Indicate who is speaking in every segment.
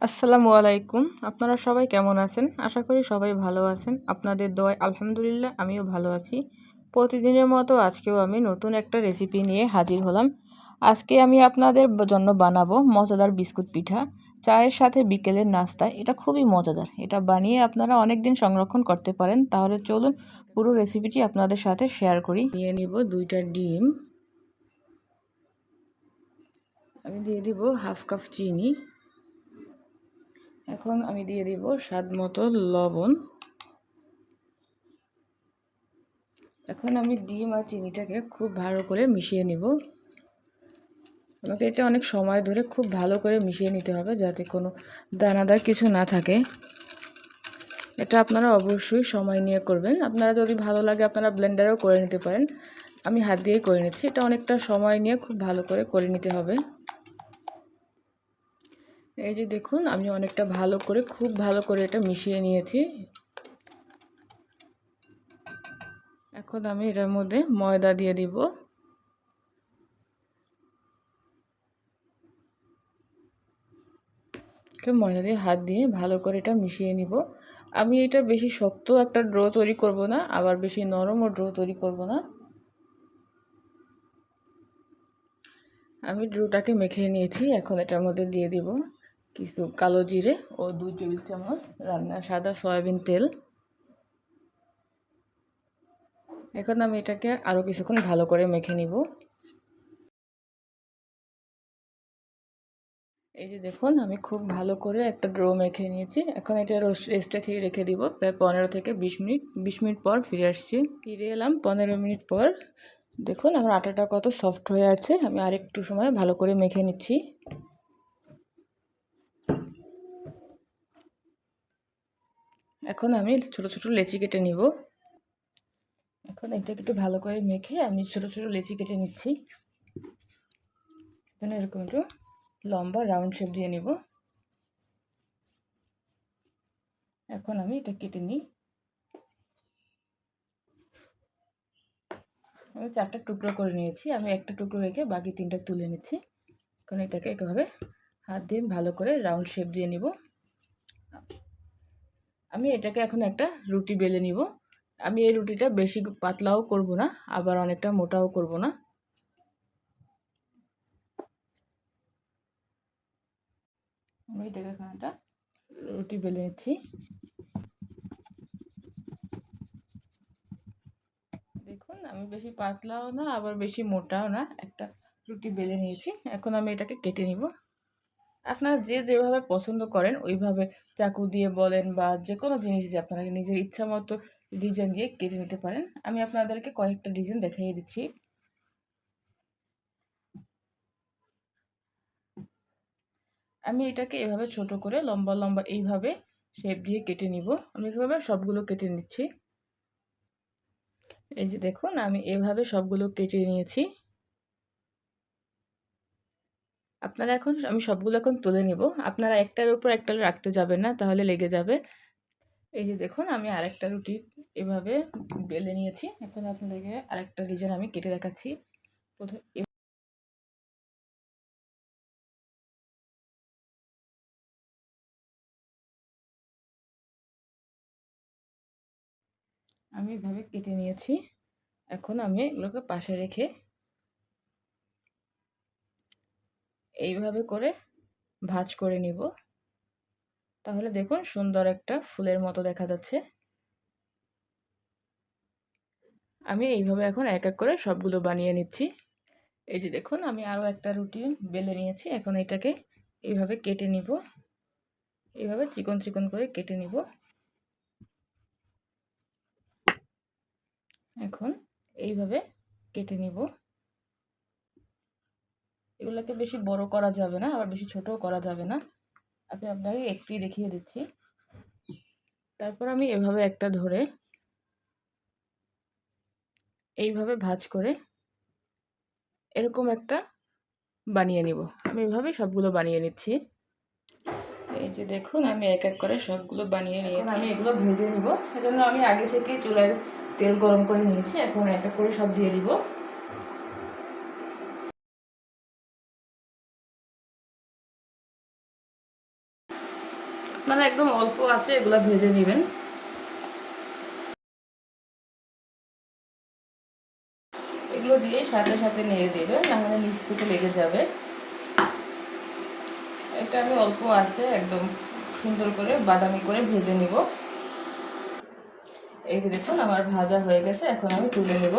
Speaker 1: আসসালামু আলাইকুম। আপনারা সবাই কেমন আছেন? আশা করি সবাই ভালো আছেন। আপনাদের দোয়ায় আলহামদুলিল্লাহ, আমিও ভালো আছি। প্রতিদিনের মতো আজকেও আমি নতুন একটা রেসিপি নিয়ে হাজির হলাম। আজকে আমি আপনাদের জন্য বানাবো মজাদার বিস্কুট পিঠা। চায়ের সাথে বিকেলের নাস্তা, এটা খুবই মজাদার। এটা বানিয়ে আপনারা অনেক দিন সংরক্ষণ করতে পারেন। তাহলে চলুন পুরো রেসিপিটি আপনাদের সাথে শেয়ার করি। নিয়ে নিব দুইটা ডিম। আমি দিয়ে দিব হাফ কাপ চিনি। এখন আমি দিয়ে দিব স্বাদ মতো লবণ। এখন আমি ডিম আর চিনিটাকে খুব ভালো করে মিশিয়ে নিব। আমাকে এটা অনেক সময় ধরে খুব ভালো করে মিশিয়ে নিতে হবে যাতে কোনো দানাদার কিছু না থাকে। এটা আপনারা অবশ্যই সময় নিয়ে করবেন। আপনারা যদি ভালো লাগে আপনারা ব্লেন্ডারেও করে নিতে পারেন। আমি হাত দিয়েই করে নিচ্ছি। এটা অনেকটা সময় নিয়ে খুব ভালো করে করে নিতে হবে। এই যে দেখুন, আমি অনেকটা ভালো করে, খুব ভালো করে এটা মিশিয়ে নিয়েছি। এখন আমি এটার মধ্যে ময়দা দিয়ে দিব। ময়দা দিয়ে হাত দিয়ে ভালো করে এটা মিশিয়ে নিব। আমি এটা বেশি শক্ত একটা ড্রো তৈরি করব না, আবার বেশি নরমও ড্রো তৈরি করব না। আমি ড্রোটাকে মেখে নিয়েছি, এখন এটার মধ্যে দিয়ে দিব। কিছু কালো জিরে ও দুই টেবিল চামচ রান্না সাদা সয়াবিন তেল। এখন আমি এটাকে আরও কিছুক্ষণ ভালো করে মেখে নিব। এই যে দেখুন, আমি খুব ভালো করে একটা ড্রো মেখে নিয়েছি। এখন এটা রেস্টে থেকে রেখে দিব। প্রায় পনেরো থেকে বিশ মিনিট বিশ মিনিট পর ফিরে আসছি। ফিরে এলাম পনেরো মিনিট পর। দেখুন, আমার আটাটা কত সফট হয়ে আছে। আমি আরেকটু সময় ভালো করে মেখে নিচ্ছি। এখন আমি ছোট ছোট লেচি কেটে নিব। এখন এটাকে একটু ভালো করে মেখে আমি ছোট ছোট লেচি কেটে নিচ্ছি। এখানে এরকম একটু লম্বা রাউন্ড শেপ দিয়ে নিব। এখন আমি এটা কেটে নিই। আমি চারটা টুকরো করে নিয়েছি। আমি একটা টুকরো রেখে বাকি তিনটা তুলে নিচ্ছি। এখন এটাকে এভাবে হাত দিয়ে ভালো করে রাউন্ড শেপ দিয়ে নিব। আমি এটাকে এখন একটা রুটি বেলে নিব। আমি এই রুটিটা বেশি পাতলাও করব না, আবার অনেকটা মোটাও করব না। আমি এটাকে এখন একটা রুটি বেলে নিচ্ছি। দেখুন, আমি বেশি পাতলাও না, আবার বেশি মোটাও না, একটা রুটি বেলে নিয়েছি। এখন আমি এটাকে কেটে নিব। আপনারা যে যেভাবে পছন্দ করেন, ওইভাবে চাকু দিয়ে বলেন বা যে কোনো জিনিস দিয়ে আপনারা নিজের ইচ্ছা মতো ডিজাইন দিয়ে কেটে নিতে পারেন। আমি আপনাদেরকে কয়েকটা ডিজাইন দেখিয়ে দিচ্ছি। আমি এটাকে এভাবে ছোট করে, লম্বা লম্বা এইভাবে শেপ দিয়ে কেটে নিব। আমি এভাবে সবগুলো কেটে নিচ্ছি। এই যে দেখুন, আমি এভাবে সবগুলো কেটে নিয়েছি। আপনারা এখন আমি সবগুলো এখন তুলে নিব। আপনারা একটার উপর একটা রাখতে যাবেন না, তাহলে লেগে যাবে। এই যে দেখুন, আমি আরেকটা রুটি এভাবে বেলে নিয়েছি। এখন আপনাদেরকে আরেকটা ডিজাইন আমি কেটে দেখাচ্ছি। প্রথমে আমি এভাবে কেটে নিয়েছি। এখন আমি এগুলোকে পাশে রেখে এইভাবে করে ভাজ করে নিব। তাহলে দেখুন সুন্দর একটা ফুলের মতো দেখা যাচ্ছে। আমি এইভাবে এখন এক এক করে সবগুলো বানিয়ে নিচ্ছি। এই যে দেখুন, আমি আরও একটা রুটি বেলে নিয়েছি। এখন এটাকে এইভাবে কেটে নিব। এইভাবে চিকন চিকন করে কেটে নিব। এখন এইভাবে কেটে নিব। এগুলোকে বেশি বড় করা যাবে না, আবার বেশি ছোটও করা যাবে না। আমি আপনাকে একটি দেখিয়ে দিচ্ছি। তারপর আমি এভাবে একটা ধরে এইভাবে ভাজ করে এরকম একটা বানিয়ে নিব। আমি এভাবে সবগুলো বানিয়ে নিচ্ছি। এই যে দেখুন, আমি এক এক করে সবগুলো বানিয়ে নিয়ে আমি এগুলো ভেজে নিব। সেজন্য আমি আগে থেকেই চুলার তেল গরম করে নিয়েছি। এখন এক এক করে সব দিয়ে দিব। আপনারা একদম অল্প আছে, এগুলো ভেজে নেবেন। এগুলো দিয়ে সাথে সাথে নেড়ে দেবে নাহলে নিচ থেকে লেগে যাবে। এটা আমি অল্প আছে, একদম সুন্দর করে বাদামি করে ভেজে নিব। এই দেখুন, আমার ভাজা হয়ে গেছে, এখন আমি তুলে নেব।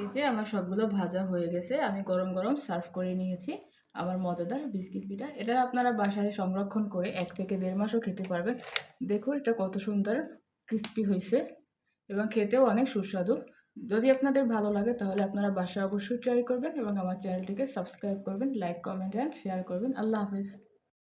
Speaker 1: এই যে আমার সবগুলো ভাজা হয়ে গেছে, আমি গরম গরম সার্ভ করে নিয়েছি। আমার মজাদার বিস্কিট পিঠা। এটা আপনারা বাসায় সংরক্ষণ করে এক থেকে দেড় মাসও খেতে পারবেন। দেখুন এটা কত সুন্দর ক্রিস্পি হয়েছে এবং খেতেও অনেক সুস্বাদু। যদি আপনাদের ভালো লাগে তাহলে আপনারা বাসায় অবশ্যই ট্রাই করবেন এবং আমার চ্যানেলটিকে সাবস্ক্রাইব করবেন লাইক কমেন্ট অ্যান্ড শেয়ার করবেন। আল্লাহ হাফেজ।